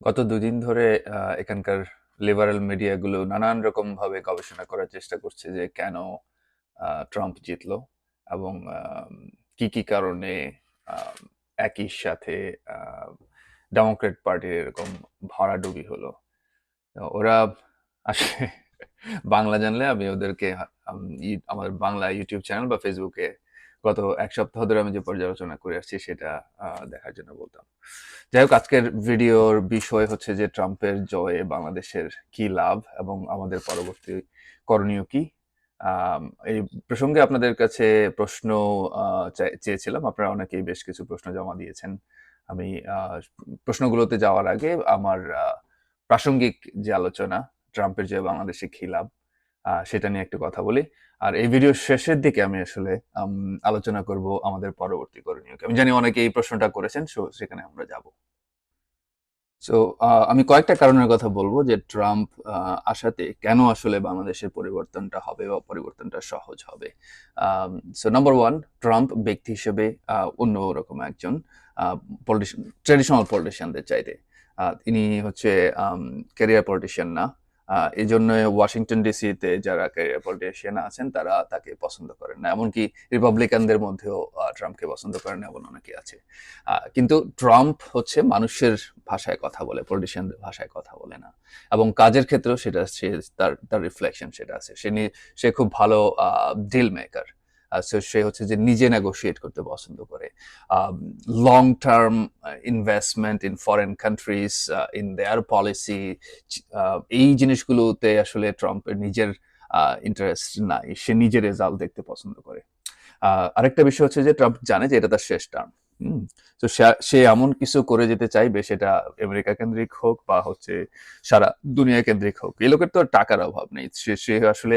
গত দুদিন ধরে এখানকার লিবারেল মিডিয়াগুলো নানান রকম ভাবে গবেষণা করার চেষ্টা করছে যে কেন ট্রাম্প জিতলো এবং কি কি কারণে একই সাথে ডেমোক্রেট পার্টির এরকম ভরাডুবি হলো। ওরা আসলে বাংলা জানলে আমি ওদেরকে আমার বাংলা ইউটিউব চ্যানেল বা ফেসবুকে গত এক সপ্তাহ ধরে আমি যে পর্যালোচনা করে আসছি সেটা দেখার জন্য বলতাম। যাই হোক আজকের ভিডিওর বিষয় হচ্ছে যে ট্রাম্পের জয়ে বাংলাদেশের কি লাভ এবং আমাদের পরবর্তী করণীয় কি? এই প্রসঙ্গে আপনাদের কাছে প্রশ্ন চেয়েছিলাম। আপনারা অনেকেই বেশ কিছু প্রশ্ন জমা দিয়েছেন। আমি প্রশ্নগুলোতে যাওয়ার আগে আমার প্রাসঙ্গিক যে আলোচনা ট্রাম্পের যে বাংলাদেশে কি লাভ আহ, সেটা নিয়ে একটু কথা বলি। আর এই ভিডিও শেষের দিকে আমি আসলে আলোচনা করব আমাদের পরবর্তী করণীয় আমি জানি অনেকে এই প্রশ্নটা করেছেন সো সেখানে আমরা যাব। সো আমি কয়েকটা কারণের কথা বলব যে ট্রাম্প আসাতে কেন আসলে বাংলাদেশের পরিবর্তনটা হবে বা পরিবর্তনটা সহজ হবে। সো নাম্বার ওয়ান ট্রাম্প ব্যক্তি হিসেবে আহ, অন্যরকম একজন পলিটিশিয়ান ট্রেডিশনাল পলিটিশিয়ানদের চাইতে। তিনি হচ্ছে ক্যারিয়ার পলিটিশিয়ান না। এই জন্য ওয়াশিংটন ডিসিতে যারা পলিটিশিয়ান আছেন, তারা তাকে পছন্দ করেন না। এমনকি রিপাবলিকানদের মধ্যেও ট্রাম্পকে পছন্দ করেন এমন অনেকে আছে। কিন্তু ট্রাম্প হচ্ছে মানুষের ভাষায় কথা বলে পলিটিশিয়ানদের ভাষায় কথা বলে না। এবং কাজের ক্ষেত্রেও সেটা, সে, তার তার রিফ্লেকশন সেটা আছে। সে সে খুব ভালো ডিল মেকার সে হচ্ছে যে নিজে নেগোশিয়েট করতে পছন্দ করে। Long term investment in foreign countries in their policy এই জিনিসগুলোতে আসলে ট্রাম্পের নিজের ইন্টারেস্ট নাই। সে নিজের রেজাল্ট দেখতে পছন্দ করে। আরেকটা বিষয় হচ্ছে যে ট্রাম্প জানে যে এটা তার শেষ টার্ম তো সে এমন কিছু করে যেতে চাইবে, সেটা আমেরিকা কেন্দ্রিক হোক বা হচ্ছে সারা দুনিয়া কেন্দ্রিক হোক। এই লোকের তো টাকার অভাব নেই। সে সে আসলে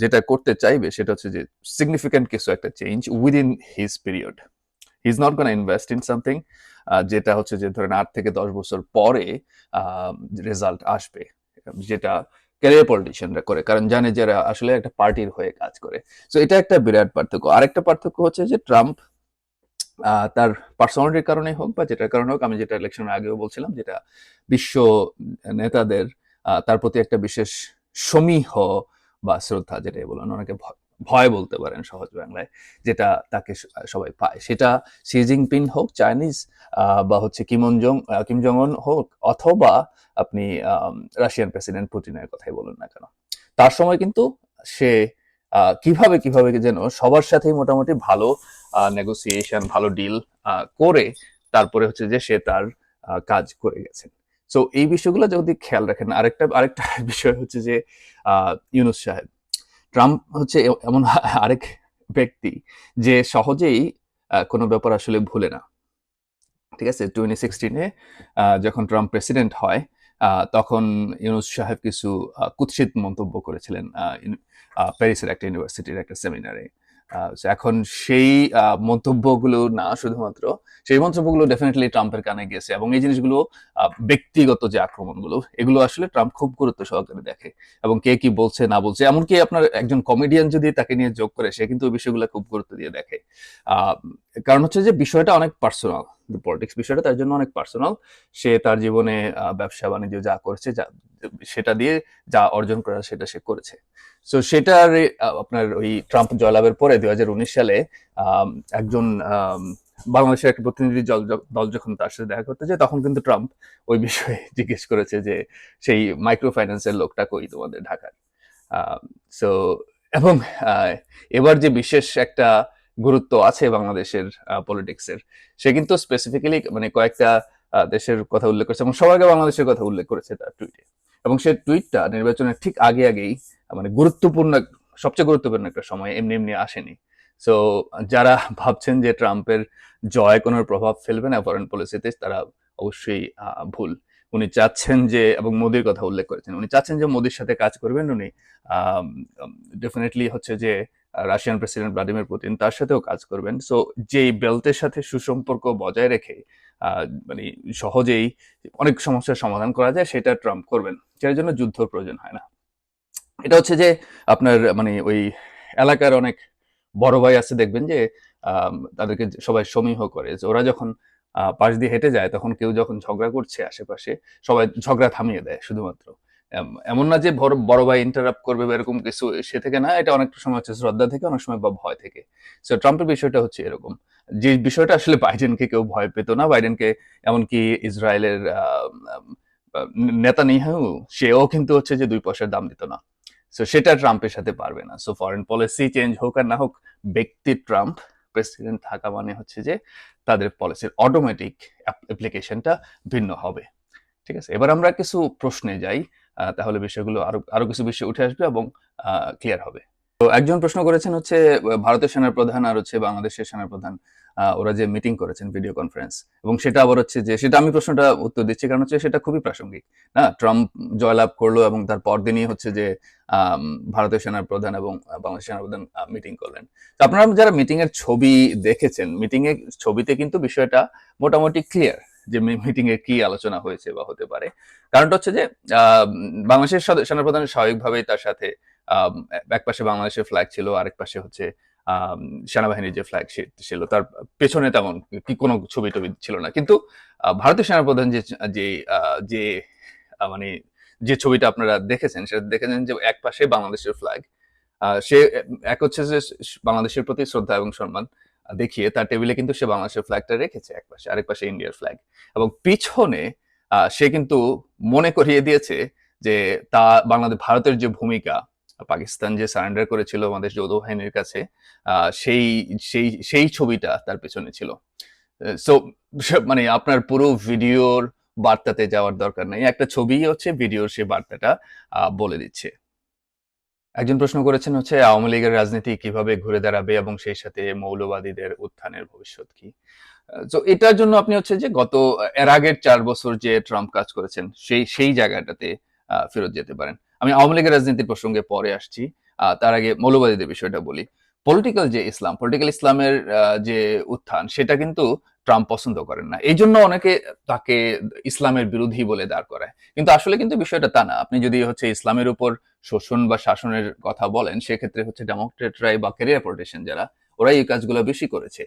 যেটা করতে চাইবে, সেটা হচ্ছে যে সিগনিফিক্যান্ট কিছু একটা change within his period he is not gonna invest in something যেটা হচ্ছে যে ধরেন আট থেকে দশ বছর পরে রেজাল্ট আসবে, যেটা ক্যারিয়ার পলিটিশিয়ানরা করে, কারণ জানে যারা আসলে একটা পার্টির হয়ে কাজ করে। তো এটা একটা বিরাট পার্থক্য। আরেকটা পার্থক্য হচ্ছে যে ট্রাম্প তার পার্সোনালিটির কারণে হোক বা যেটার কারণে হোক, আমি যেটা ইলেকশনের আগেও বলছিলাম, যেটা বিশ্ব নেতাদের তার প্রতি একটা বিশেষ সমীহ বা শ্রদ্ধা, যেটাই বলেন, অনেকে ভয় বলতে পারেন সহজ বাংলায়, যেটা তাকে সবাই পায়। সেটা শি জিনপিং হোক চাইনিজ বা হচ্ছে কিমন জং কিম হোক, অথবা আপনি রাশিয়ান প্রেসিডেন্ট পুতিনের কথাই বলুন না কেন। তার সময় কিন্তু সে কীভাবে কীভাবে যেন সবার সাথেই মোটামুটি ভালো নেগোসিয়েশন ভালো ডিল করে তারপরে হচ্ছে যে সে তার কাজ করে গেছেন। সো এই বিষয়গুলো যদি খেয়াল রাখেন, আরেকটা আরেকটা বিষয় হচ্ছে যে ইউনুস সাহেব। ট্রাম্প হচ্ছে এমন আরেক ব্যক্তি যে সহজেই কোনো ব্যাপার আসলে ভুলে না। ঠিক আছে? টোয়েন্টি সিক্সটিনে যখন ট্রাম্প প্রেসিডেন্ট হয় তখন ইউনুস সাহেব কিছু কুৎসিত মন্তব্য করেছিলেন প্যারিসের একটা ইউনিভার্সিটির একটা সেমিনারে। এখন সেই মন্তব্যগুলো না, শুধুমাত্র সেই মন্তব্যগুলো ডেফিনেটলি ট্রাম্পের কানে গেছে এবং এই জিনিসগুলো ব্যক্তিগত যে আক্রমণগুলো, এগুলো আসলে ট্রাম্প খুব গুরুত্ব সহকারে দেখে এবং কে কি বলছে, না বলছে। এমনকি আপনার একজন কমেডিয়ান যদি তাকে নিয়ে যোগ করে, সে কিন্তু বিষয়গুলো খুব গুরুত্ব দিয়ে দেখে। কারণ হচ্ছে যে বিষয়টা অনেক পার্সোনাল পলিটিক্স বিষয়টা তার জন্য অনেক পার্সোনাল সে তার জীবনে ব্যবসা বাণিজ্য যা করেছে, যা, সেটা দিয়ে যা অর্জন করা সেটা সে করেছে। সো সেটার আপনার ওই ট্রাম্প জয়লাভের পরে দু হাজার উনিশ সালে একজন বাংলাদেশের একটা প্রতিনিধি দল দল যখন তার সাথে দেখা করতে যায়, তখন কিন্তু ট্রাম্প ওই বিষয়ে জিজ্ঞেস করেছে যে, সেই মাইক্রো ফাইন্যান্সের লোকটা কই তোমাদের ঢাকার? সো এবং এবার যে বিশেষ একটা গুরুত্ব আছে বাংলাদেশের পলিটিক্সের সে কিন্তু স্পেসিফিক্যালি মানে কয়েকটা দেশের কথা উল্লেখ করেছে এবং সবার আগে বাংলাদেশের কথা উল্লেখ করেছে তার টুইটে এবং সে টুইটটা নির্বাচনের ঠিক আগে আগেই মানে গুরুত্বপূর্ণ সবচেয়ে গুরুত্বপূর্ণ একটা সময় এমনি এমনি আসেনি। সো যারা ভাবছেন যে ট্রাম্পের জয় কোনো প্রভাব ফেলবে না ফরেন পলিসিতে তারা অবশ্যই ভুল। উনি চাচ্ছেন যে, এবং মোদির কথা উল্লেখ করেছেন, উনি চাচ্ছেন যে মোদির সাথে কাজ করবেন, উনি ডেফিনেটলি হচ্ছে যে রাশিয়ান প্রেসিডেন্ট ভ্লাদিমির পুতিন তার সাথেও কাজ করবেন। সো যেই বেল্টের সাথে সুসম্পর্ক বজায় রেখে মানে সহজেই অনেক সমস্যার সমাধান করা যায়, সেটা ট্রাম্প করবেন। যার জন্য যুদ্ধ প্রয়োজন হয় না। এটা হচ্ছে যে আপনার মানে ওই এলাকার অনেক বড় ভাই আছে, দেখবেন যে তাদেরকে সবাই সমীহ করে। যে ওরা যখন পাশ দিয়ে হেঁটে যায়, তখন কেউ যখন ঝগড়া করছে আশেপাশে, সবাই ঝগড়া থামিয়ে দেয় শুধুমাত্র। এমন না যে বড় ভাই ইন্টারাপ্ট করবে বা এরকম কিছু, সে থেকে না, এটা অনেক সময় হচ্ছে শ্রদ্ধা থেকে, অনেক সময় বা ভয় থেকে। সো ট্রাম্পের বিষয়টা হচ্ছে এরকম। যে বিষয়টা আসলে বাইডেনকে কেউ ভয় পেত না বাইডেনকে এমনকি ইসরায়েলের নেতা নিহাউ সেও কিন্তু হচ্ছে যে দুই পয়সার দাম দিত না। সো সেটা ট্রাম্পের সাথে পারবে না। সো ফরেন পলিসি চেঞ্জ হোক আর না হোক, ব্যক্তি ট্রাম্প প্রেসিডেন্ট থাকা মানে হচ্ছে যে তাদের পলিসির অটোমেটিক অ্যাপ্লিকেশনটা ভিন্ন হবে। ঠিক আছে? এবার আমরা কিছু প্রশ্নে যাই। তাহলে বিষয়গুলো আরও আরও কিছু বিষয় উঠে আসবে এবং ক্লিয়ার হবে। তো একজন প্রশ্ন করেছেন হচ্ছে ভারতের সেনার প্রধান আর হচ্ছে বাংলাদেশের সেনার প্রধান ওরা যে মিটিং করেছেন ভিডিও কনফারেন্স এবং সেটা আবার হচ্ছে যে, সেটা আমি প্রশ্নটা উত্তর দিচ্ছি কারণ হচ্ছে সেটা খুবই প্রাসঙ্গিক। না, ট্রাম্প জয়লাভ করল এবং তার পরদিনই হচ্ছে যে ভারতের সেনার প্রধান এবং বাংলাদেশ সেনার প্রধান মিটিং করলেন। তো আপনারা যারা মিটিং এর ছবি দেখেছেন মিটিং এর ছবিতে কিন্তু বিষয়টা মোটামুটি ক্লিয়ার যে মিটিং এ কি আলোচনা হয়েছে বা হতে পারে। কারণটা হচ্ছে যে বাংলাদেশের সেনাপ্রধান স্বাভাবিকভাবেই তার সাথে এক পাশে বাংলাদেশের ফ্ল্যাগ ছিল, আরেক পাশে হচ্ছে সেনাবাহিনীর যে ফ্ল্যাগ ছিল, তার পেছনে তেমন কি কোনো ছবি টবি ছিল না। কিন্তু ভারতীয় সেনাপ্রধান যে যে যে মানে যে ছবিটা আপনারা দেখেছেন, সেটা দেখেছেন যে এক পাশে বাংলাদেশের ফ্ল্যাগ সে এক হচ্ছে যে বাংলাদেশের প্রতি শ্রদ্ধা এবং সম্মান। দেখিয়ে তার টেবিলে কিন্তু সে বাংলাদেশের ফ্ল্যাগটা রেখেছে এক পাশে, আরেক পাশে ইন্ডিয়ার ফ্ল্যাগ এবং পিছনে সে কিন্তু মনে করিয়ে দিয়েছে যে তা বাংলাদেশ, ভারতের যে ভূমিকা, পাকিস্তান যে সারেন্ডার করেছিল আমাদের যৌথ বাহিনীর কাছে সেই সেই সেই ছবিটা তার পেছনে ছিল। সো মানে আপনার পুরো ভিডিওর বার্তাতে যাওয়ার দরকার নেই। একটা ছবি হচ্ছে ভিডিওর সেই বার্তাটা বলে দিচ্ছে। একজন প্রশ্ন করেছেন হচ্ছে, আওয়ামী লীগের রাজনীতি কীভাবে ঘুরে দাঁড়াবে এবং সেই সাথে মৌলবাদীদের উত্থানের ভবিষ্যৎ কি? তো এটার জন্য আপনি হচ্ছে যে গত, এর আগের চার বছর যে ট্রাম্প কাজ করেছেন, সেই সেই জায়গাটাতে ফেরত যেতে পারেন। আমি আওয়ামী লীগের রাজনীতির প্রসঙ্গে পরে আসছি। তার আগে মৌলবাদীদের বিষয়টা বলি। পলিটিক্যাল যে ইসলাম পলিটিক্যাল ইসলামের যে উত্থান, সেটা কিন্তু ট্রাম্প পছন্দ করেন না। এই জন্য অনেকে তাকে ইসলামের বিরোধী বলে দাঁড় করায়। কিন্তু আসলে কিন্তু বিষয়টা তা না। আপনি যদি হচ্ছে ইসলামের উপর শোষণ বা শাসনের কথা বলেন সেক্ষেত্রে হচ্ছে ডেমোক্রেটরাই বা ক্যারিয়ার পলিটিশিয়ান যারা ওরাই এই কাজগুলো বেশি করেছে।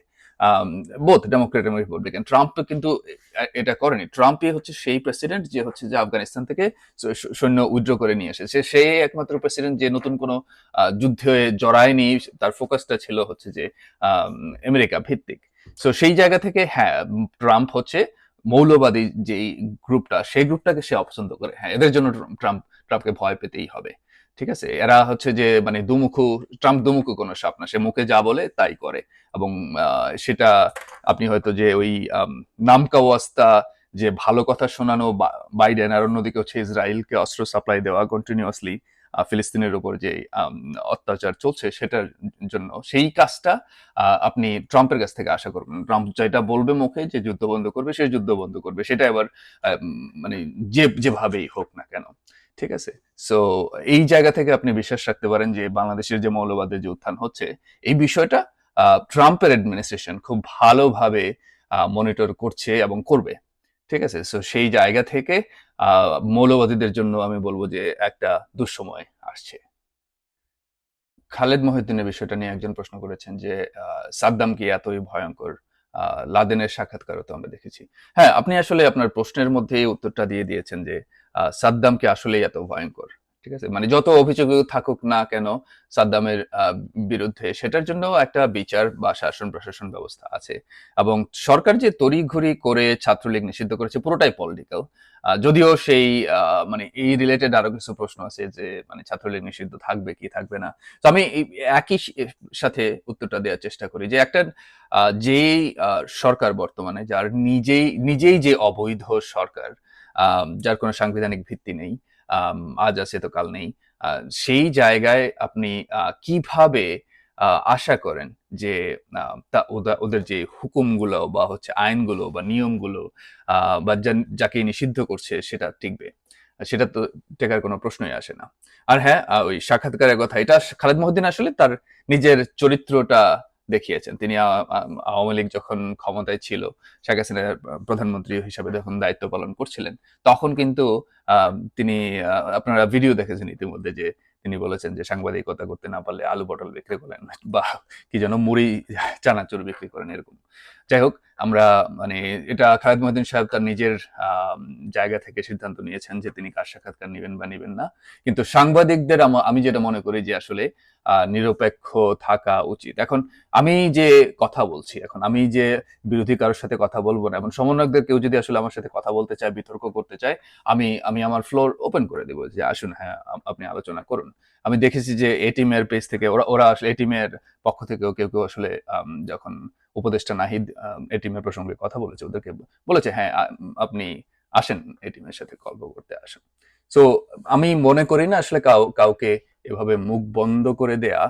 বোথ ডেমোক্রেট এবং রিপাবলিকান ট্রাম্প কিন্তু এটা করেনি। ট্রাম্পই হচ্ছে সেই প্রেসিডেন্ট যে হচ্ছে যে আফগানিস্তান থেকে সৈন্য উইথড্র করে নিয়ে এসেছে সে একমাত্র প্রেসিডেন্ট যে নতুন কোনো যুদ্ধে জড়ায়নি তার ফোকাসটা ছিল হচ্ছে যে আম, আমেরিকা ভিত্তিক। সো সেই জায়গা থেকে হ্যাঁ ট্রাম্প হচ্ছে মৌলবাদী যেই গ্রুপটা সেই গ্রুপটাকে সে অপছন্দ করে। হ্যাঁ এদের জন্য ট্রাম্প ট্রাম্পকে ভয় পেতেই হবে। ঠিক আছে? এরা হচ্ছে যে মানে দুমুখু, ট্রাম্প দুমুখু কোনো সাপ না। সে মুখে যা বলে তাই করে। এবং সেটা আপনি হয়তো যে ওই নামকা ওয়াস্তা যে ভালো কথা শোনানো বাইডেন আর অন্যদিকে হচ্ছে ইসরায়েলকে অস্ত্র সাপ্লাই দেওয়া কন্টিনিউয়াসলি ফিলিস্তিনের উপর যে অত্যাচার চলছে সেটার জন্য সেই কাজটা আপনি ট্রাম্পের কাছ থেকে আশা করবেন ট্রাম্প যেটা বলবে মুখে, যে যুদ্ধ বন্ধ করবে, সে যুদ্ধ বন্ধ করবে। সেটা এবার মানে যে, যেভাবেই হোক না কেন। ঠিক আছে? সো এই জায়গা থেকে আপনি বিশ্বাস রাখতে পারেন যে বাংলাদেশের যে মৌলবাদের যে উত্থান হচ্ছে, এই বিষয়টা ট্রাম্পের অ্যাডমিনিস্ট্রেশন খুব ভালোভাবে মনিটর করছে এবং করবে। ঠিক আছে? সো সেই জায়গা থেকে মৌলবাদীদের জন্য আমি বলব যে একটা দুঃসময় আসছে। খালেদ মহিউদ্দিনের বিষয়টা নিয়ে একজন প্রশ্ন করেছেন যে সাদ্দাম কি এতই ভয়ঙ্কর? লাদেনের সাক্ষাৎকারও তো আমরা দেখেছি। হ্যাঁ আপনি আসলে আপনার প্রশ্নের মধ্যেই উত্তরটা দিয়ে দিয়েছেন যে আহ, সাদ্দাম কি আসলেই এত ভয়ঙ্কর। ঠিক আছে? মানে যত অভিযোগ থাকুক না কেন সাদ্দামের বিরুদ্ধে সেটার জন্য একটা বিচার বা শাসন প্রশাসন ব্যবস্থা আছে। এবং সরকার যে তড়িঘড়ি করে ছাত্রলীগ নিষিদ্ধ করেছে পুরোটাই পলিটিক্যাল যদিও সেই মানে এই রিলেটেড আরও কিছু প্রশ্ন আছে যে মানে ছাত্রলীগ নিষিদ্ধ থাকবে কি থাকবে না। তো আমি একই সাথে উত্তরটা দেওয়ার চেষ্টা করি যে একটা আহ, সরকার বর্তমানে যার নিজেই নিজেই যে অবৈধ সরকার যার কোনো সাংবিধানিক ভিত্তি নেই আজ আছে তো কাল নেই সেই জায়গায় আপনি কীভাবে আশা করেন যে ওদের যে হুকুমগুলো বা হচ্ছে আইনগুলো বা নিয়মগুলো বা যাকে নিষিদ্ধ করছে সেটা টিকবে? সেটা তো টেকার কোনো প্রশ্নই আসে না। আর হ্যাঁ ওই সাক্ষাৎকারের কথা, এটা খালেদ মহিউদ্দিন আসলে তার নিজের চরিত্রটা দেখিয়েছেন। তিনি আওয়ামী লীগ যখন ক্ষমতায় ছিল, শেখ হাসিনা প্রধানমন্ত্রী হিসাবে যখন দায়িত্ব পালন করছিলেন, তখন কিন্তু তিনি আপনারা ভিডিও দেখেছেন ইতিমধ্যে যে তিনি বলেছেন যে সাংবাদিকতা করতে না পারলে আলু পটল বিক্রি করেন বা কি যেন মুড়ি, চানাচুর বিক্রি করেন, এরকম। যাই হোক, আমরা মানে এটা খালেদ মহিউদ্দিন সাহেব তার নিজের জায়গা থেকে সিদ্ধান্ত নিয়েছেন যে তিনি কার সাক্ষাৎকার নেবেন বা নেবেন না। কিন্তু সাংবাদিকদের আমি যেটা মনে করি যে আসলে নিরপেক্ষ থাকা উচিত। এখন আমি যে কথা বলছি, এখন আমি যে বিরোধী কারোর সাথে কথা বলব না, এবং সমন্বয়কদের কেউ যদি আসলে আমার সাথে কথা বলতে চায়, বিতর্ক করতে চায়, আমি আমি আমার ফ্লোর ওপেন করে দেবো যে আসুন হ্যাঁ আপনি আলোচনা করুন। আমি দেখেছি যে এ টিমের পেজ থেকে, ওরা ওরা আসলে এ টিমের পক্ষ থেকেও কেউ কেউ আসলে যখন উপদেষ্টা নাহিদ এ টিমের প্রসঙ্গে কথা বলেছে, ওদেরকে বলেছে হ্যাঁ আপনি আসেন এ টিমের সাথে গল্প করতে আসেন। সো আমি মনে করি না আসলে কাউ, কাউকে এভাবে মুখ বন্ধ করে দেয়া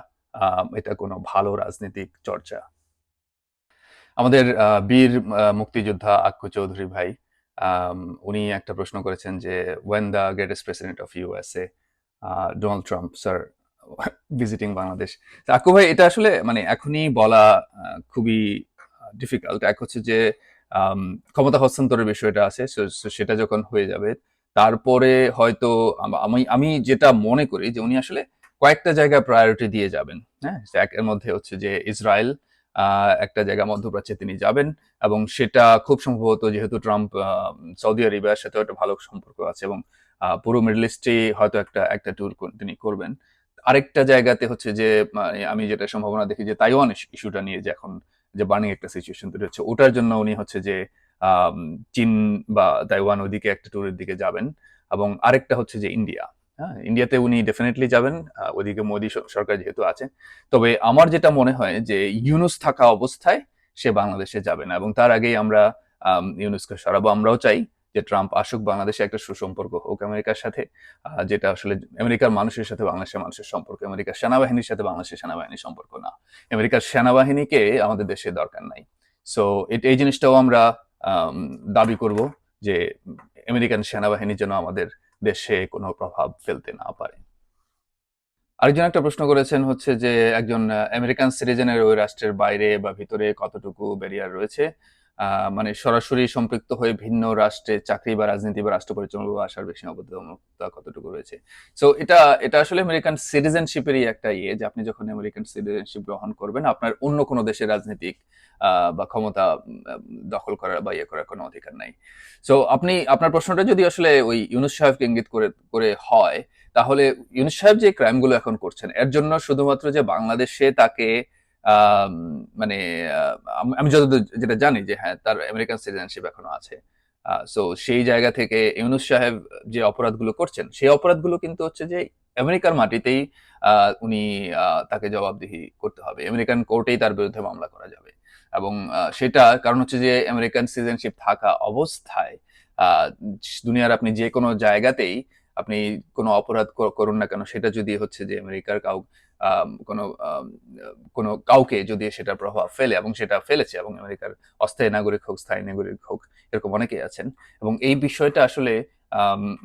এটা কোনো ভালো রাজনৈতিক চর্চা। আমাদের বীর মুক্তিযোদ্ধা আক্কু চৌধুরী ভাই উনি একটা প্রশ্ন করেছেন যে when the greatest president of USA Donald Trump sir visiting Bangladesh তা আক্কু ভাই, এটা আসলে মানে এখনই বলা খুবই ডিফিকাল্ট এক হচ্ছে যে ক্ষমতা হস্তান্তরের বিষয়টা আছে সেটা যখন হয়ে যাবে, তারপরে হয়তো আমি আমি যেটা মনে করি যে উনি আসলে কয়েকটা জায়গায় প্রায়োরিটি দিয়ে যাবেন হ্যাঁ? তো একের মধ্যে হচ্ছে যে ইসরায়েল একটা জায়গা মধ্যপ্রাচ্যে তিনি যাবেন এবং সেটা খুব সম্ভবত যেহেতু ট্রাম্প সৌদি আরবের সাথে একটা ভালো সম্পর্ক আছে এবং পুরো মিডল ইস্টে হয়তো একটা একটা ট্যুর তিনি করবেন। আরেকটা জায়গাতে হচ্ছে যে মানে আমি যেটা সম্ভাবনা দেখি যে তাইওয়ান ইস্যুটা নিয়ে যে এখন যে বার্নিং একটা সিচুয়েশন তৈরি হচ্ছে ওটার জন্য উনি হচ্ছে যে চীন বা তাইওয়ান ওদিকে একটা ট্যুরের দিকে যাবেন এবং আরেকটা হচ্ছে যে ইন্ডিয়া হ্যাঁ? ইন্ডিয়াতে উনি ডেফিনেটলি যাবেন ওদিকে মোদী সরকার যেহেতু আছে। তবে আমার যেটা মনে হয় যে ইউনুস থাকা অবস্থায় সে বাংলাদেশে যাবে না এবং তার আগেই আমরা আম, ইউনুসকে সরাবো আমরাও চাই। যে ট্রাম্প আসুক বাংলাদেশে একটা সুসম্পর্ক হোক আমেরিকার সাথে যেটা আসলে আমেরিকার মানুষের সাথে বাংলাদেশের মানুষের সম্পর্ক আমেরিকার সেনাবাহিনীর সাথে বাংলাদেশের সেনাবাহিনীর সম্পর্ক না। আমেরিকার সেনাবাহিনীকে আমাদের দেশে দরকার নাই। সো এই জিনিসটাও আমরা আম, দাবি করব যে আমেরিকান সেনাবাহিনী যেন আমাদের দেশে কোনো প্রভাব ফেলতে না পারে। আরেকজন একটা প্রশ্ন করেছেন হচ্ছে যে একজন আমেরিকান সিটিজেনের ওই রাষ্ট্রের বাইরে বা ভিতরে কতটুকু ব্যারিয়ার রয়েছে? মানে সরাসরি সম্পৃক্ত হয়ে ভিন্ন রাষ্ট্রে চাকরি বা রাজনীতি বা রাষ্ট্র পরিচালনা বা আসার বেশি সীমাবদ্ধতা কতটুকু রয়েছে? সো এটা এটা আসলে আমেরিকান সিটিজেনশিপেরই একটা ইয়ে যে আপনি যখন আমেরিকান সিটিজেনশিপ গ্রহণ করবেন, আপনার অন্য কোনো দেশের রাজনীতিক বা ক্ষমতা দখল করার বা ইয়ে করার কোনো অধিকার নাই। সো আপনি, আপনার প্রশ্নটা যদি আসলে ওই ইউনুস সাহেবকে ইঙ্গিত করে করে হয়, তাহলে ইউনুস সাহেব যে ক্রাইমগুলো এখন করছেন, এর জন্য শুধুমাত্র যে বাংলাদেশে তাকে মানে আমি যতদূর যেটা জানি যে হ্যাঁ তার আমেরিকান সিটিজেনশিপ এখনও আছে। সো সেই জায়গা থেকে ইউনুস সাহেব যে অপরাধগুলো করছেন, সেই অপরাধগুলো কিন্তু হচ্ছে যে, আমেরিকার মাটিতেই উনি তাকে জবাবদিহি করতে হবে। আমেরিকান কোর্টেই তার বিরুদ্ধে মামলা করা যাবে। এবং সেটা কারণ হচ্ছে যে, আমেরিকান সিটিজেনশিপ থাকা অবস্থায় দুনিয়ার আপনি যে কোনো জায়গাতেই, আপনি কোনো অপরাধ করুন না কেন, সেটা যদি হচ্ছে যে, আমেরিকার কাউ কোনো কোনো কাউকে যদি সেটা প্রভাব ফেলে এবং সেটা ফেলেছে এবং আমেরিকার অস্থায়ী নাগরিক হোক, স্থায়ী নাগরিক হোক, এরকম অনেকেই আছেন। এবং এই বিষয়টা আসলে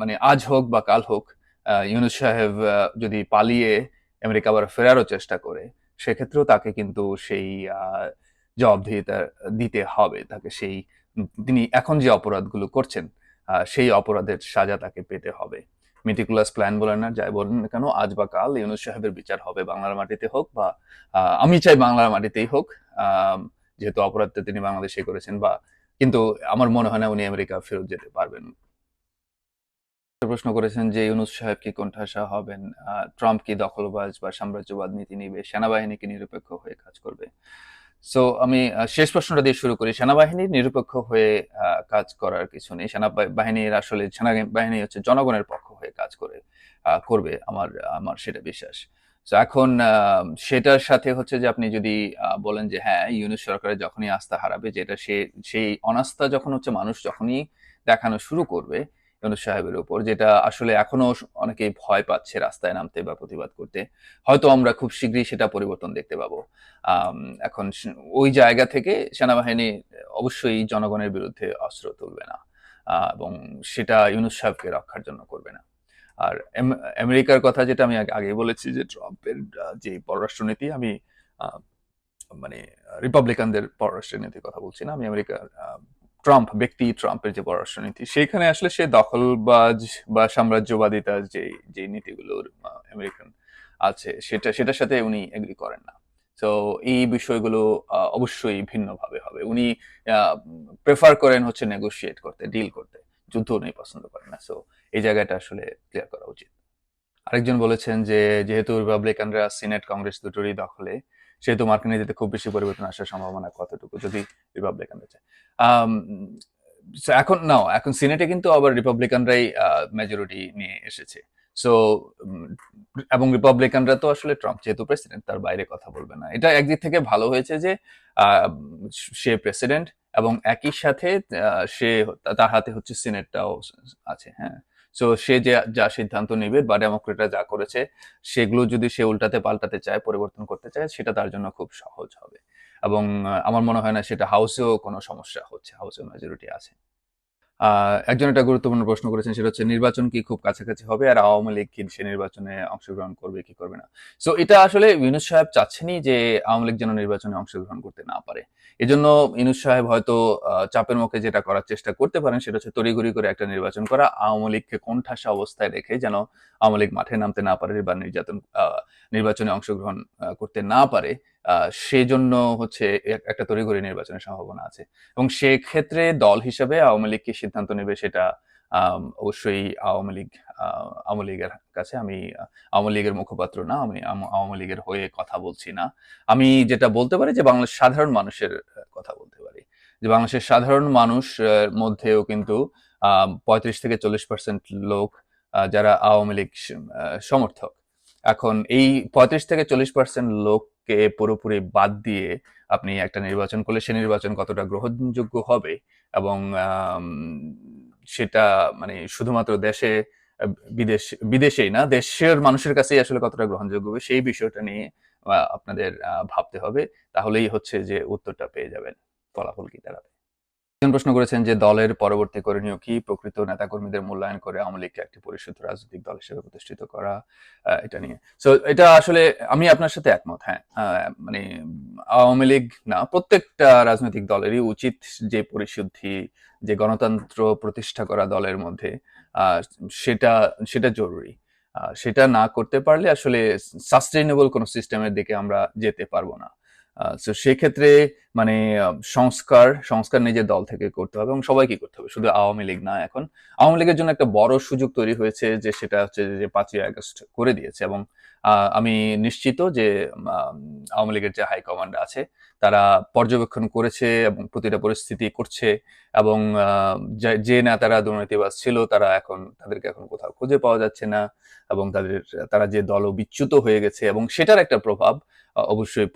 মানে আজ হোক বা কাল হোক ইউনুস সাহেব যদি পালিয়ে আমেরিকা আবার ফেরারও চেষ্টা করে, সেক্ষেত্রেও তাকে কিন্তু সেই জবাবদিহিতা দিতে হবে। তাকে সেই তিনি এখন যে অপরাধগুলো করছেন সেই অপরাধের সাজা তাকে পেতে হবে। মেটিকুলাস প্ল্যান বলেন না, যাই বলেন না কেন, আজ বা কাল ইউনুস সাহেবের বিচার হবে, বাংলার মাটিতে হোক বা আমি চাই বাংলার মাটিতেই হোক যেহেতু অপরাধটা তিনি বাংলাদেশে করেছেন বা, কিন্তু আমার মনে হয় না উনি আমেরিকা ফেরত যেতে পারবেন। প্রশ্ন করেছেন যে ইউনুস সাহেব কি কোণঠাসা হবেন ট্রাম্প কি দখলবাজ বা সাম্রাজ্যবাদ নীতি নিবে সেনাবাহিনী কি নিরপেক্ষ হয়ে কাজ করবে? সো আমি শেষ প্রশ্নটা দিয়ে শুরু করি। সেনাবাহিনীর নিরপেক্ষ হয়ে কাজ করার কিছু নেই। সেনাবাহিনীর আসলে, সেনাবাহিনী হচ্ছে জনগণের পক্ষ হয়ে কাজ করে করবে আমার আমার সেটা বিশ্বাস। তো এখন সেটার সাথে হচ্ছে যে আপনি যদি বলেন যে হ্যাঁ ইউনুস সরকারের যখনই আস্থা হারাবে, যেটা সে, সেই অনাস্থা যখন হচ্ছে মানুষ যখনই দেখানো শুরু করবে ইউনুস সাহেবের উপর যেটা আসলে এখনও অনেকেই ভয় পাচ্ছে রাস্তায় নামতে বা প্রতিবাদ করতে। হয়তো আমরা খুব শীঘ্রই সেটা পরিবর্তন দেখতে পাবো। এখন ওই জায়গা থেকে সেনাবাহিনী অবশ্যই জনগণের বিরুদ্ধে অস্ত্র তুলবে না এবং সেটা ইউনুস সাহেবকে রক্ষার জন্য করবে না। আর আমেরিকার কথা যেটা আমি আগে বলেছি যে ট্রাম্পের যে পররাষ্ট্রনীতি, আমি মানে রিপাবলিকানদের পররাষ্ট্রনীতির কথা বলছি না, আমি আমেরিকার ট্রাম্প, ব্যক্তি ট্রাম্পের যে পররাষ্ট্রনীতি, সেইখানে আসলে সে দখলবাজ বা সাম্রাজ্যবাদিতার যে যে নীতিগুলো আমেরিকান আছে, সেটা, সেটার সাথে উনি এগ্রি করেন না। তো এই বিষয়গুলো অবশ্যই ভিন্নভাবে হবে। উনি প্রেফার করেন হচ্ছে নেগোশিয়েট করতে ডিল করতে। যুদ্ধ উনি পছন্দ করেন না। সো এই জায়গাটা আসলে ক্লিয়ার করা উচিত। আরেকজন বলেছেন যে, যেহেতু রিপাবলিকানরা সিনেট কংগ্রেস দুটোরই দখলে সেহেতু মার্কিন নীতিতে খুব বেশি পরিবর্তন আসার সম্ভাবনা কতটুকু, যদি রিপাবলিকানরা চায়। এখন নাও এখন সিনেটে কিন্তু আবার রিপাবলিকানরাই মেজরিটি নিয়ে এসেছে। সো এবং রিপাবলিকানরা তো আসলে ট্রাম্প যেহেতু প্রেসিডেন্ট তার বাইরে কথা বলবে না। এটা একদিক থেকে ভালো হয়েছে যে সে প্রেসিডেন্ট এবং একই সাথে সে তার হাতে হচ্ছে সিনেটটাও আছে হ্যাঁ। সো সে যে, যা সিদ্ধান্ত নেবে বা ডেমোক্রেটরা যা করেছে, সেগুলো যদি সে উল্টাতে পাল্টাতে চায়, পরিবর্তন করতে চায়, সেটা তার জন্য খুব সহজ হবে। এবং আমার মনে হয় না সেটা হাউসেও কোনো সমস্যা হচ্ছে হাউসেও মেজরিটি আছে। একজন একটা গুরুত্বপূর্ণ প্রশ্ন করেছেন, সেটা হচ্ছে নির্বাচন কি খুব কাছাকাছি হবে আর আওয়ামী লীগ কি সে নির্বাচনে অংশগ্রহণ করবে, কি করবে না? সো এটা আসলে ইউনুস সাহেব চাচ্ছেনই যে আওয়ামী লীগ যেন নির্বাচনে অংশগ্রহণ করতে না পারে। এজন্য ইউনুস সাহেব হয়তো চাপের মুখে যেটা করার চেষ্টা করতে পারেন, সেটা হচ্ছে তড়িঘড়ি করে একটা নির্বাচন করা, আওয়ামী লীগকে কোণঠাসা অবস্থায় রেখে যেন আওয়ামী লীগ মাঠে নামতে না পারে বা নির্যাতন নির্বাচনে অংশগ্রহণ করতে না পারে সেজন্য হচ্ছে একটা তড়িঘড়ি নির্বাচনের সম্ভাবনা আছে। এবং সেক্ষেত্রে দল হিসেবে আওয়ামী লীগ কি সিদ্ধান্ত নেবে সেটা অবশ্যই আওয়ামী লীগ আওয়ামী লীগের কাছে আমি, আওয়ামী লীগের মুখপাত্র না, আমি আওয়ামী লীগের হয়ে কথা বলছি না। আমি যেটা বলতে পারি যে বাংলাদেশ সাধারণ মানুষের কথা বলতে পারি। যে বাংলাদেশের সাধারণ মানুষ মধ্যেও কিন্তু আহ পঁয়ত্রিশ থেকে চল্লিশ পার্সেন্ট লোক যারা আওয়ামী লীগ সমর্থক এখন এই পঁয়ত্রিশ থেকে চল্লিশ পার্সেন্ট লোককে পুরোপুরি বাদ দিয়ে আপনি একটা নির্বাচন করলে সে নির্বাচন কতটা গ্রহণযোগ্য হবে এবং সেটা মানে শুধুমাত্র দেশে, বিদেশ, বিদেশেই না, দেশের মানুষের কাছেই আসলে কতটা গ্রহণযোগ্য হবে সেই বিষয়টা নিয়ে আপনাদের ভাবতে হবে। তাহলেই হচ্ছে যে উত্তরটা পেয়ে যাবেন। ফলাফল কি দাঁড়াবে একজন প্রশ্ন করেছেন যে দলের পরবর্তী করণীয় কি? প্রকৃত নেতাকর্মীদের মূল্যায়ন করে আওয়ামী লীগকে একটি পরিশুদ্ধ রাজনৈতিক দল হিসেবে প্রতিষ্ঠিত করা এটা নিয়ে। সো এটা আসলে আমি আপনার সাথে একমত হ্যাঁ। মানে আওয়ামী লীগ না, প্রত্যেকটা রাজনৈতিক দলেরই উচিত যে পরিশুদ্ধি, যে গণতন্ত্র প্রতিষ্ঠা করা দলের মধ্যে সেটা সেটা জরুরি। সেটা না করতে পারলে আসলে সাস্টেইনেবল কোনো সিস্টেমের দিকে আমরা যেতে পারব না। তো সেক্ষেত্রে মানে সংস্কার সংস্কার নিজের দল থেকে করতে হবে এবং সবাইকে করতে হবে? শুধু আওয়ামী লীগ না এখন। আওয়ামী লীগের জন্য একটা বড় সুযোগ তৈরি হয়েছে যে সেটা হচ্ছে যে পাঁচই আগস্ট করে দিয়েছে এবং আমি নিশ্চিত যে আওয়ামী লীগের যে হাইকমান্ড আছে, তারা পর্যবেক্ষণ করেছে এবং প্রতিটা পরিস্থিতি করছে এবং যে- নেতারা দুর্নীতিবাজ ছিল, তারা এখন তাদেরকে এখন কোথাও খুঁজে পাওয়া যাচ্ছে না এবং তাদের, তারা যে দল বিচ্যুত হয়ে গেছে এবং সেটার একটা প্রভাব অবশ্যই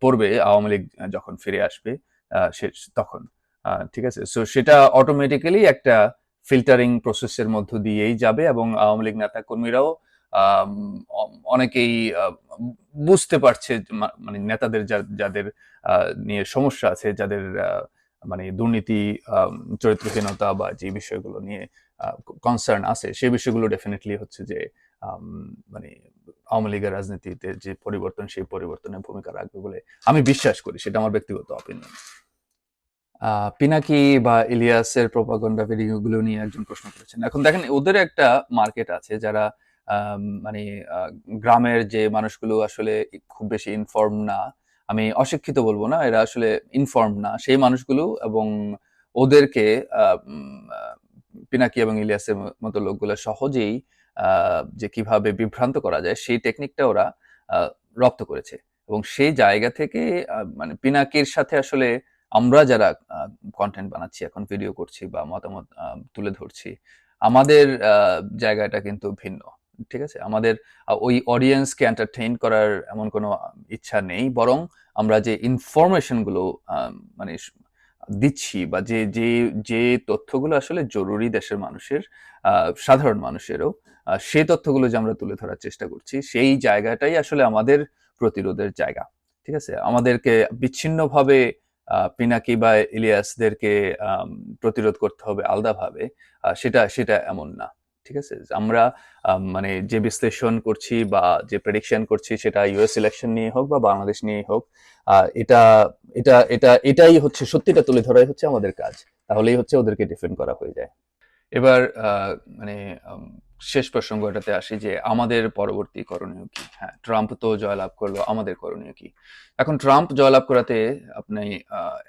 পড়বে আওয়ামী লীগ যখন ফিরে আসবে তখন ঠিক আছে? সো সেটা অটোমেটিক্যালি একটা ফিল্টারিং প্রসেসের মধ্য দিয়েই যাবে এবং আওয়ামী লীগ নেতা কর্মীরাও অনেকেই বুঝতে পারছে মানে নেতাদের যাদের নিয়ে সমস্যা আছে, যাদের মানে দুর্নীতি চরিত্রহীনতা বা যে বিষয়গুলো নিয়ে কনসার্ন আছে, সেই বিষয়গুলো ডেফিনেটলি হচ্ছে যে মানে আওয়ামী লীগের রাজনীতিতে যে পরিবর্তন, সেই পরিবর্তনের ভূমিকা রাখবে বলে আমি বিশ্বাস করি, সেটা আমার ব্যক্তিগত অপিনিয়ন পিনাকি বা ইলিয়াসের প্রপাগন্ডা ভিডিওগুলো নিয়ে একজন প্রশ্ন করেছেন। এখন দেখেন, ওদের একটা মার্কেট আছে যারা মানে গ্রামের যে মানুষগুলো আসলে খুব বেশি ইনফর্ম না, আমি অশিক্ষিত বলব না, এরা আসলে ইনফর্ম না। সেই মানুষগুলো এবং ওদেরকে পিনাকি এবং ইলিয়াসের মতো লোকগুলো সহজেই যে কীভাবে বিভ্রান্ত করা যায়, সেই টেকনিকটা ওরা রপ্ত করেছে। এবং সেই জায়গা থেকে মানে পিনাকির সাথে আসলে আমরা যারা কন্টেন্ট বানাচ্ছি, এখন ভিডিও করছি বা মতামত তুলে ধরছি, আমাদের জায়গাটা কিন্তু ভিন্ন। ঠিক আছে? আমাদের ওই অডিয়েন্সকে এন্টারটেইন করার এমন কোনো ইচ্ছা নেই, বরং আমরা যে ইনফরমেশনগুলো মানে দিচ্ছি বা যে যে যে তথ্যগুলো আসলে জরুরি দেশের মানুষের সাধারণ মানুষেরও সেই তথ্যগুলো যে আমরা তুলে ধরার চেষ্টা করছি, সেই জায়গাটাই আসলে আমাদের প্রতিরোধের জায়গা। ঠিক আছে? আমাদেরকে বিচ্ছিন্নভাবে পিনাকি বা ইলিয়াসদেরকে প্রতিরোধ করতে হবে আলাদাভাবে সেটা সেটা এমন না। ঠিক আছে? আমরা মানে যে বিশ্লেষণ করছি বা যে প্রেডিকশন করছি সেটা ইউএস ইলেকশন নিয়ে হোক বা বাংলাদেশ নিয়ে হোক এটা এটা এটা, এটাই হচ্ছে, সত্যিটা তুলে ধরাই হচ্ছে আমাদের কাজ। তাহলেই হচ্ছে ওদেরকে ডিফেন্ড করা হয়ে যায়। এবার মানে শেষ প্রসঙ্গটাতে আসি যে আমাদের পরবর্তী করণীয় কি? হ্যাঁ ট্রাম্প তো জয়লাভ করল, আমাদের করণীয় কি? এখন ট্রাম্প জয়লাভ করাতে আপনি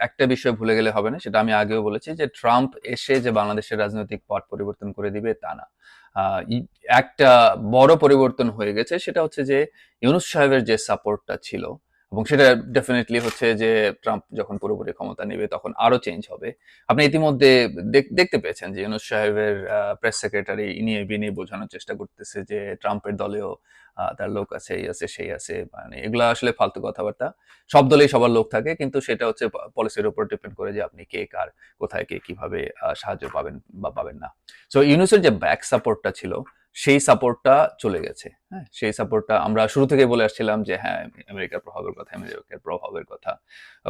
একটা বিষয় ভুলে গেলে হবে না, সেটা আমি আগেও বলেছি যে ট্রাম্প এসে যে বাংলাদেশের রাজনৈতিক পট পরিবর্তন করে দিবে তা না। একটা বড় পরিবর্তন হয়ে গেছে, সেটা হচ্ছে যে ইউনুস সাহেবের যে সাপোর্টটা ছিল এবং সেটা ডেফিনেটলি হচ্ছে যে ট্রাম্প যখন পুরোপুরি ক্ষমতা নেবে তখন আরও চেঞ্জ হবে। আপনি ইতিমধ্যে দেখতে পেয়েছেন যে ইউনুস সাহেবের প্রেস সেক্রেটারি ইনিয়ে বিনিয়ে বোঝানোর চেষ্টা করতেছে যে ট্রাম্পের দলেও তার লোক আছে, এই আছে, সেই আছে মানে এগুলা আসলে ফালতু কথাবার্তা। সব দলেই সবার লোক থাকে, কিন্তু সেটা হচ্ছে পলিসির উপর ডিপেন্ড করে যে আপনি কে, কার, কোথায় কে কীভাবে সাহায্য পাবেন বা পাবেন না। সো ইউনুসের যে ব্যাক সাপোর্টটা ছিল, সেই সাপোর্টটা চলে গেছে হ্যাঁ? সেই সাপোর্টটা আমরা শুরু থেকে বলে আসছিলাম যে হ্যাঁ আমেরিকার প্রভাবের কথা, আমেরিকার প্রভাবের কথা।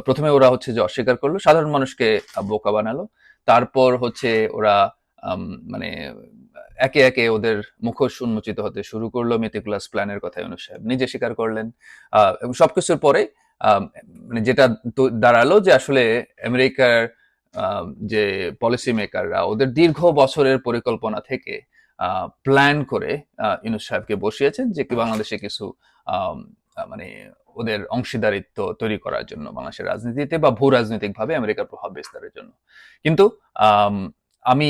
প্রথমে ওরা হচ্ছে যে অস্বীকার করল, সাধারণ মানুষকে বোকা বানালো। তারপর হচ্ছে ওরা মানে একে একে ওদের মুখোশ উন্মোচিত হতে শুরু করল মেটিকুলাস প্ল্যানের কথা ইউনুস সাহেব নিজে স্বীকার করলেন। এবং সবকিছুর পরে মানে যেটা দাঁড়াল যে আসলে আমেরিকার আম, যে পলিসি মেকাররা ওদের দীর্ঘ বছরের পরিকল্পনা থেকে প্ল্যান করে ইউনুস সাহেবকে বসিয়েছেন যে বাংলাদেশে কিছু মানে ওদের অংশীদারিত্ব তৈরি করার জন্য বাংলাদেশের রাজনীতিতে বা ভূ রাজনৈতিক ভাবে আমেরিকার প্রভাব বিস্তারের জন্য। কিন্তু আম,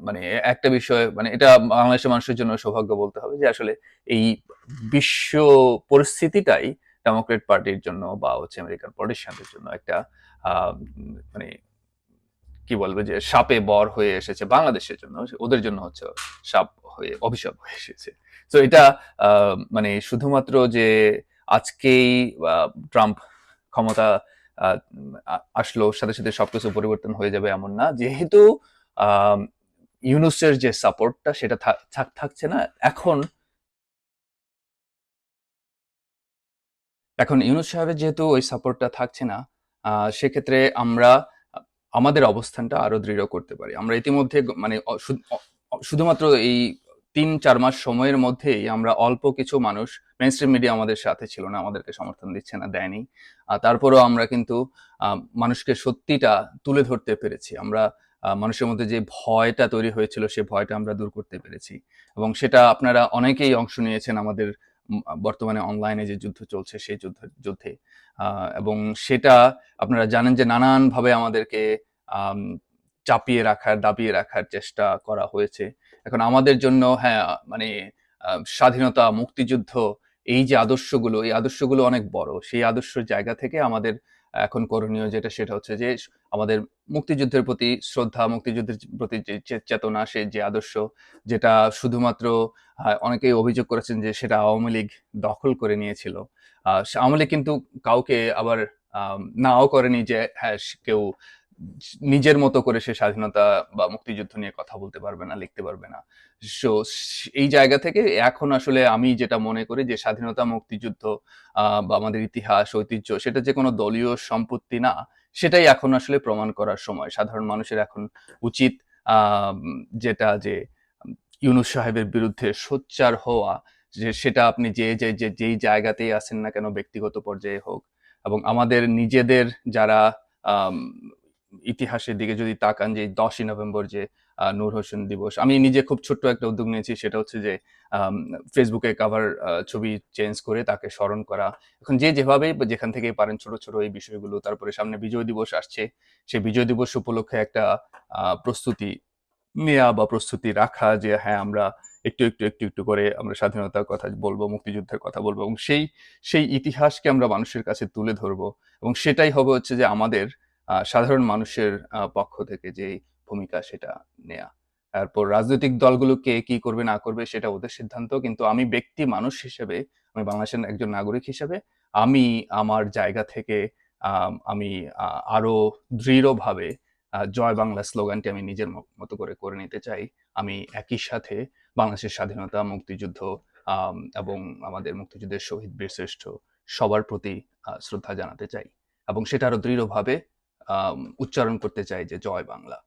মানে একটা বিষয় মানে এটা বাংলাদেশের মানুষের জন্য সৌভাগ্য বলতে হবে যে আসলে এই বিশ্ব পরিস্থিতিটাই ডেমোক্রেট পার্টির জন্য বা হচ্ছে আমেরিকান পলিটিশিয়ানদের জন্য একটা মানে কি বলবে যে সাপে বর হয়ে এসেছে বাংলাদেশের জন্য। ওদের জন্য হচ্ছে সাপ হয়ে অভিশাপ হয়ে এসেছে। তো এটা মানে শুধুমাত্র যে আজকেই ট্রাম্প ক্ষমতা আসলো, সাথে সাথে সবকিছু পরিবর্তন হয়ে যাবে এমন না। যেহেতু ইউনুসের যে সাপোর্টটা সেটা থাক- থাক- থাকছে না, এখন এখন ইউনুস সাহেবের যেহেতু ওই সাপোর্টটা থাকছে না সেক্ষেত্রে আমরা, আমাদের অবস্থানটা আরও দৃঢ় করতে পারি। আমরা ইতিমধ্যে মানে শুধুমাত্র এই তিন চার মাস সময়ের মধ্যেই আমরা অল্প কিছু মানুষ মেনস্ট্রিম মিডিয়া আমাদের সাথে ছিল না আমাদেরকে সমর্থন দিচ্ছে না দেয়নি। তারপরেও আমরা কিন্তু মানুষকে সত্যিটা তুলে ধরতে পেরেছি। আমরা মানুষের মধ্যে যে ভয়টা তৈরি হয়েছিল সে ভয়টা আমরা দূর করতে পেরেছি। এবং সেটা আপনারা অনেকেই অংশ নিয়েছেন আমাদের বর্তমানে অনলাইনে যে যুদ্ধ চলছে সেই যুদ্ধ যুদ্ধে। এবং সেটা আপনারা জানেন যে নানানভাবে আমাদেরকে আম, চাপিয়ে রাখার, দাবিয়ে রাখার চেষ্টা করা হয়েছে। এখন আমাদের জন্য হ্যাঁ মানে স্বাধীনতা, মুক্তিযুদ্ধ, এই যে আদর্শগুলো, এই আদর্শগুলো অনেক বড়। সেই আদর্শের জায়গা থেকে আমাদের এখন করণীয় যেটা, সেটা হচ্ছে যে, আমাদের মুক্তিযুদ্ধের প্রতি শ্রদ্ধা, মুক্তিযুদ্ধের প্রতি যে চেতনা, সে যে আদর্শ, যেটা শুধুমাত্র অনেকেই অভিযোগ করেছেন যে, সেটা আওয়ামী লীগ দখল করে নিয়েছিল। আওয়ামী লীগ কিন্তু কাউকে আবার নাও করেনি যে হ্যাঁ কেউ নিজের মতো করে সে স্বাধীনতা বা মুক্তিযুদ্ধ নিয়ে কথা বলতে পারবে না, লিখতে পারবে না। সো এই জায়গা থেকে এখন আসলে আমি যেটা মনে করি যে স্বাধীনতা, মুক্তিযুদ্ধ বা আমাদের ইতিহাস, ঐতিহ্য, সেটা যে কোনো দলীয় সম্পত্তি না, সেটাই এখন আসলে প্রমাণ করার সময়। সাধারণ মানুষের এখন উচিত যেটা যে ইউনুস সাহেবের বিরুদ্ধে সোচ্চার হওয়া, যে সেটা আপনি যে যে যেই জায়গাতেই আসেন না কেন ব্যক্তিগত পর্যায়ে হোক এবং আমাদের নিজেদের যারা ইতিহাসের দিকে যদি তাকান যে দশই নভেম্বর যে নূর হোসেন দিবস, আমি নিজে খুব ছোট্ট একটা উদ্যোগ নিয়েছি, সেটা হচ্ছে যে ফেসবুকে কাভার ছবি চেঞ্জ করে তাকে স্মরণ করা। এখন যে যেভাবে যেখান থেকে পারেন ছোট ছোট এই বিষয়গুলো, তারপরে সামনে বিজয় দিবস আসছে, সেই বিজয় দিবস উপলক্ষে একটা প্রস্তুতি নেওয়া বা প্রস্তুতি রাখা যে হ্যাঁ আমরা একটু একটু একটু একটু করে আমরা স্বাধীনতার কথা বলব, মুক্তিযুদ্ধের কথা বলব এবং সেই সেই ইতিহাসকে আমরা মানুষের কাছে তুলে ধরবো এবং সেটাই হবে হচ্ছে যে আমাদের সাধারণ মানুষের পক্ষ থেকে যে ভূমিকা সেটা নেয়া। তারপর রাজনৈতিক দলগুলো কে কি করবে না করবে সেটা ওদের সিদ্ধান্ত। কিন্তু আমি ব্যক্তি মানুষ হিসেবে আমি বাংলাদেশের একজন নাগরিক হিসেবে আমি আমার জায়গা থেকে আম, আরও দৃঢ়ভাবে জয় বাংলা স্লোগানটি আমি নিজের মতো করে করে নিতে চাই। আমি একই সাথে বাংলাদেশের স্বাধীনতা মুক্তিযুদ্ধ এবং আমাদের মুক্তিযুদ্ধের শহীদ বীরশ্রেষ্ঠ সবার প্রতি শ্রদ্ধা জানাতে চাই। এবং সেটা আরও দৃঢ়ভাবে উচ্চারণ করতে চাই যে জয় বাংলা।